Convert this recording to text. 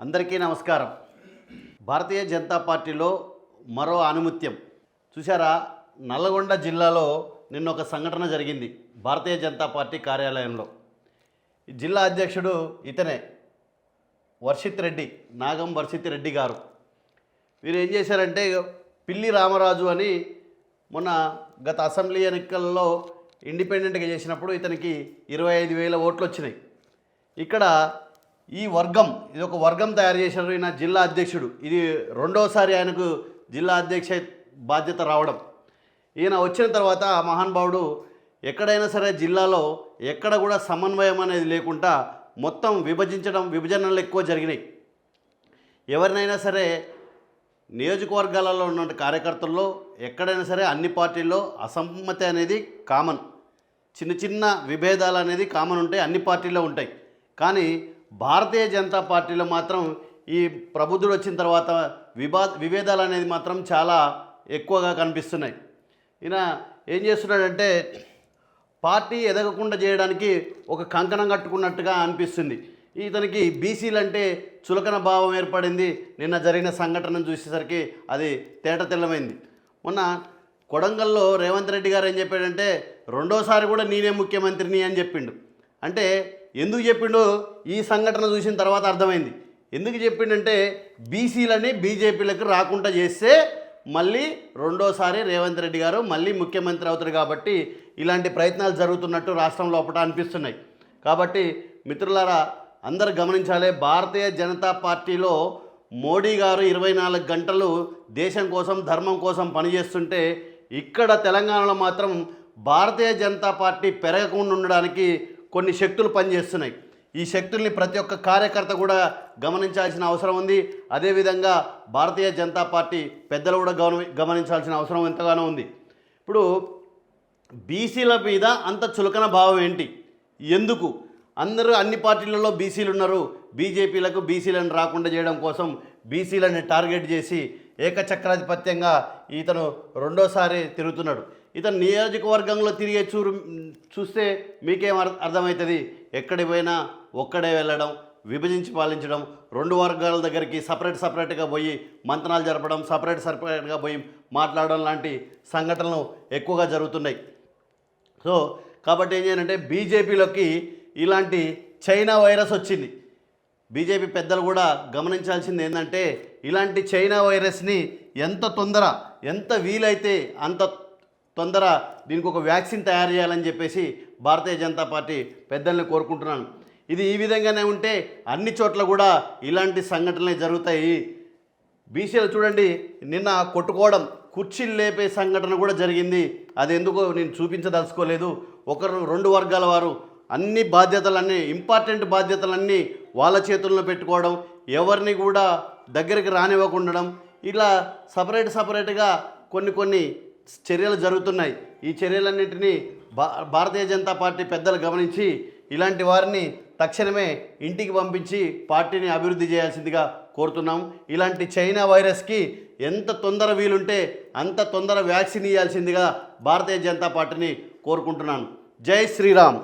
అందరికీ నమస్కారం. భారతీయ జనతా పార్టీలో మరో ఆనుమత్యం. చూసారా నల్లగొండ జిల్లాలో నిన్న ఒక సంఘటన జరిగింది భారతీయ జనతా పార్టీ కార్యాలయంలో. జిల్లా అధ్యక్షుడు ఇతనే వర్షిత్ రెడ్డి నాగం వర్షిత్ రెడ్డి గారు. వీరు ఏం చేశారంటే పిల్లి రామరాజు అని మొన్న గత అసెంబ్లీ ఎన్నికల్లో ఇండిపెండెంట్గా చేసినప్పుడు ఇతనికి ఇరవై ఐదు వేల ఓట్లు వచ్చినాయి. ఇక్కడ ఈ వర్గం ఇది ఒక వర్గం తయారు చేశారు ఈయన జిల్లా అధ్యక్షుడు. ఇది రెండోసారి ఆయనకు జిల్లా అధ్యక్ష బాధ్యత రావడం. ఈయన వచ్చిన తర్వాత ఆ మహానుభావుడు ఎక్కడైనా సరే జిల్లాలో ఎక్కడ కూడా సమన్వయం అనేది లేకుండా మొత్తం విభజించడం విభజనలు ఎక్కువ జరిగినాయి. ఎవరినైనా సరే నియోజకవర్గాలలో ఉన్న కార్యకర్తల్లో ఎక్కడైనా సరే అన్ని పార్టీల్లో అసమ్మతి అనేది కామన్. చిన్న చిన్న విభేదాలు అనేది కామన్ ఉంటాయి అన్ని పార్టీల్లో ఉంటాయి. కానీ భారతీయ జనతా పార్టీలో మాత్రం ఈ ప్రబుద్ధుడు వచ్చిన తర్వాత విభా విభేదాలు అనేది మాత్రం చాలా ఎక్కువగా కనిపిస్తున్నాయి. ఈయన ఏం చేస్తున్నాడంటే పార్టీ ఎదగకుండా చేయడానికి ఒక కంకణం కట్టుకున్నట్టుగా అనిపిస్తుంది. ఇతనికి బీసీలు అంటే చులకన భావం ఏర్పడింది. నిన్న జరిగిన సంఘటనను చూసేసరికి అది తేట తెల్లమైంది. మొన్న కొడంగల్లో రేవంత్ రెడ్డి గారు ఏం చెప్పాడంటే రెండోసారి కూడా నేనే ముఖ్యమంత్రిని అని చెప్పిండు. అంటే ఎందుకు చెప్పిండు ఈ సంఘటన చూసిన తర్వాత అర్థమైంది. ఎందుకు చెప్పిండంటే బీసీలని బీజేపీలకు రాకుండా చేస్తే మళ్ళీ రెండోసారి రేవంత్ రెడ్డి గారు మళ్ళీ ముఖ్యమంత్రి అవుతారు కాబట్టి ఇలాంటి ప్రయత్నాలు జరుగుతున్నట్టు రాష్ట్రం లోపల అనిపిస్తున్నాయి. కాబట్టి మిత్రులారా అందరు గమనించాలి భారతీయ జనతా పార్టీలో మోడీ గారు ఇరవై నాలుగు గంటలు దేశం కోసం ధర్మం కోసం పనిచేస్తుంటే ఇక్కడ తెలంగాణలో మాత్రం భారతీయ జనతా పార్టీ పెరగకుండా ఉండడానికి కొన్ని శక్తులు పనిచేస్తున్నాయి. ఈ శక్తుల్ని ప్రతి ఒక్క కార్యకర్త కూడా గమనించాల్సిన అవసరం ఉంది. అదేవిధంగా భారతీయ జనతా పార్టీ పెద్దలు కూడా గమని గమనించాల్సిన అవసరం ఎంతగానో ఉంది. ఇప్పుడు బీసీల మీద అంత చులకన భావం ఏంటి? ఎందుకు? అందరూ అన్ని పార్టీలలో బీసీలు ఉన్నారు. బీజేపీలకు బీసీలను రాకుండా చేయడం కోసం బీసీలను టార్గెట్ చేసి ఏకచక్రాధిపత్యంగా ఇతను రెండోసారి తిరుగుతున్నాడు. ఇతను నియోజకవర్గంలో తిరిగే చూరు చూస్తే మీకేం అర్- అర్థమవుతుంది? ఎక్కడికి పోయినా ఒక్కడే వెళ్ళడం విభజించి పాలించడం రెండు వర్గాల దగ్గరికి సపరేట్ సపరేట్గా పోయి మంతనాలు జరపడం సపరేట్ సపరేట్గా పోయి మాట్లాడడం లాంటి సంఘటనలు ఎక్కువగా జరుగుతున్నాయి. సో కాబట్టి ఏం చేయాలంటే బీజేపీలోకి ఇలాంటి చైనా వైరస్ వచ్చింది. బీజేపీ పెద్దలు కూడా గమనించాల్సింది ఏంటంటే ఇలాంటి చైనా వైరస్ని ఎంత తొందర ఎంత వీలైతే అంత తొందర దీనికి ఒక వ్యాక్సిన్ తయారు చేయాలని చెప్పేసి భారతీయ జనతా పార్టీ పెద్దల్ని కోరుకుంటున్నాను. ఇది ఈ విధంగానే ఉంటే అన్ని చోట్ల కూడా ఇలాంటి సంఘటనలే జరుగుతాయి. బీసీలు చూడండి నిన్న కొట్టుకోవడం కుర్చీలు లేపే సంఘటన కూడా జరిగింది. అది ఎందుకో నేను చూపించదలుచుకోలేదు. ఒకరు రెండు వర్గాల వారు అన్ని బాధ్యతలన్నీ ఇంపార్టెంట్ బాధ్యతలన్నీ వాళ్ళ చేతుల్లో పెట్టుకోవడం ఎవరిని కూడా దగ్గరికి రానివ్వకుండడం ఇలా సపరేట్ సపరేట్గా కొన్ని కొన్ని చర్యలు జరుగుతున్నాయి. ఈ చర్యలన్నింటినీ భా భారతీయ జనతా పార్టీ పెద్దలు గమనించి ఇలాంటి వారిని తక్షణమే ఇంటికి పంపించి పార్టీని అభివృద్ధి చేయాల్సిందిగా కోరుతున్నాం. ఇలాంటి చైనా వైరస్కి ఎంత తొందర వీలుంటే అంత తొందర వ్యాక్సిన్ ఇవ్వాల్సిందిగా భారతీయ జనతా పార్టీని కోరుకుంటున్నాను. జై శ్రీరామ్.